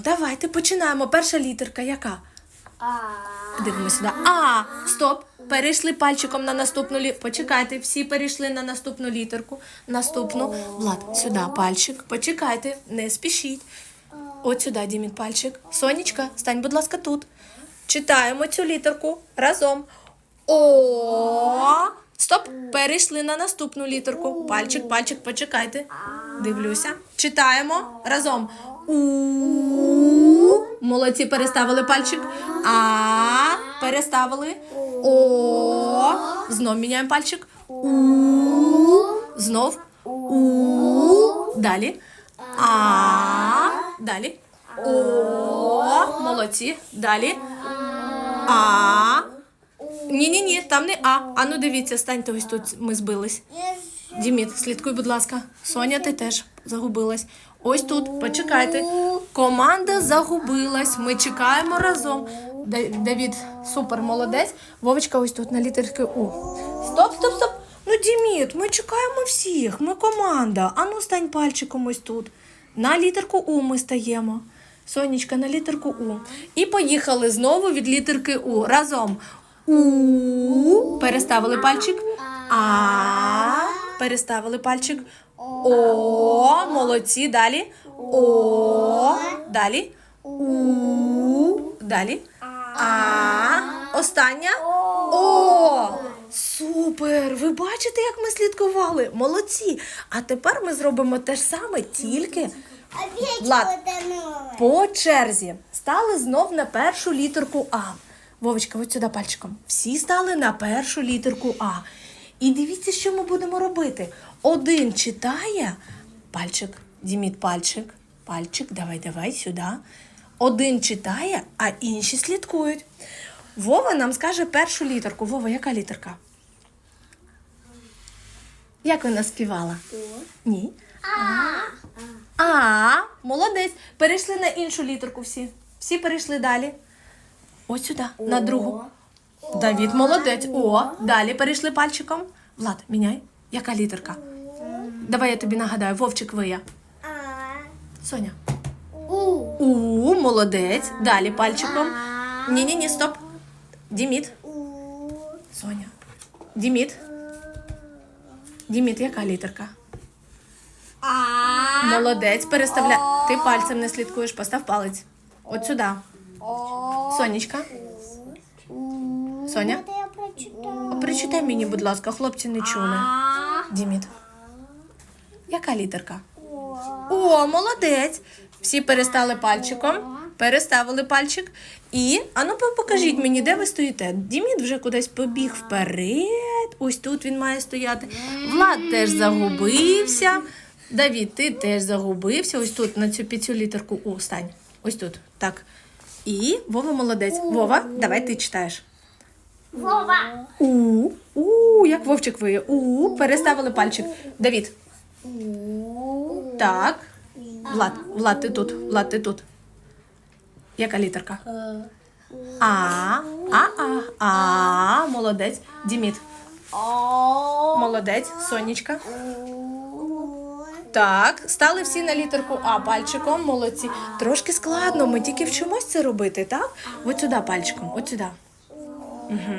Ну, давайте починаємо. Перша літерка яка? А. Дивимося сюди. А, стоп. Перейшли пальчиком на наступну лі... Почекайте, всі перейшли на наступну літерку. Наступну. Влад, сюди пальчик. Почекайте, не спішіть. От сюди, Дімін, пальчик. Сонечка, стань, будь ласка, тут. Читаємо цю літерку разом. О. Стоп. Перейшли на наступну літерку. Пальчик, пальчик, почекайте. Дивлюся. Читаємо разом. Молодці, переставили пальчик. А. Переставили. О. Знов міняємо пальчик. У. Знов. У. Далі. А. Далі. О. Молодці. Далі. А. Ні, ні, там не А. А ну дивіться, станьте ось тут. Ми збились. Діміт, слідкуй, будь ласка. Соня, ти теж загубилась. Ось тут, почекайте. Команда загубилась. Ми чекаємо разом. Давід, супер, молодець. Вовочка ось тут на літерки У. Стоп, стоп, стоп. Ну, Діміт, ми чекаємо всіх. Ми команда. А ну стань пальчиком ось тут. На літерку У ми стаємо. Сонечка, на літерку У. І поїхали знову від літерки У. Разом. У. Переставили пальчик. А. Переставили пальчик. О. Молодці. Далі. О. Далі. У. Далі. А. Остання. О. Супер! Ви бачите, як ми слідкували? Молодці! А тепер ми зробимо те ж саме, тільки Влад. по черзі. Стали знов на першу літерку А. Вовочка, ось сюди пальчиком. Всі стали на першу літерку А. І дивіться, що ми будемо робити. Один читає пальчик, Діміт пальчик, пальчик, давай, давай, сюди. Один читає, а інші слідкують. Вова нам скаже першу літерку. Вова, яка літерка? Як вона співала? Ні. А, молодець. Перейшли на іншу літерку всі. Всі перейшли далі. Ось сюди, на другу. Давід молодець. О, далі перейшли пальчиком. Влад, міняй. Яка літерка? Давай я тобі нагадаю, Вовчик вия. Соня. У. Молодець. Далі пальчиком. Ні, ні, ні, стоп. Діміт. Соня. Діміт. Діміт, яка літерка? Молодець, переставляй. Ти пальцем не слідкуєш, постав палець. От сюди. Сонечка. Соня? Я. Прочитай мені, будь ласка, хлопці не чули. Діміт. Яка літерка? О, молодець. Всі перестали пальчиком, переставили пальчик. І, а ну покажіть мені, де ви стоїте. Діміт вже кудись побіг вперед. Ось тут він має стояти. Влад теж загубився. Давід, ти теж загубився. Ось тут на цю під цю літерку У стань. Ось тут. Так. І Вова молодець. Вова, давай ти читаєш. Вова. У. У, як вовчик виє. У. Переставили пальчик. Давід. У. Так. Влад, Влад, ти тут. Влад, ти тут. Яка літерка? А. А, а, а. Молодець. Діміт. Молодець. Сонечка. Так. Стали всі на літерку А пальчиком. Молодці. Трошки складно. Ми тільки вчимось це робити, так? От сюди пальчиком. От сюди. Угу.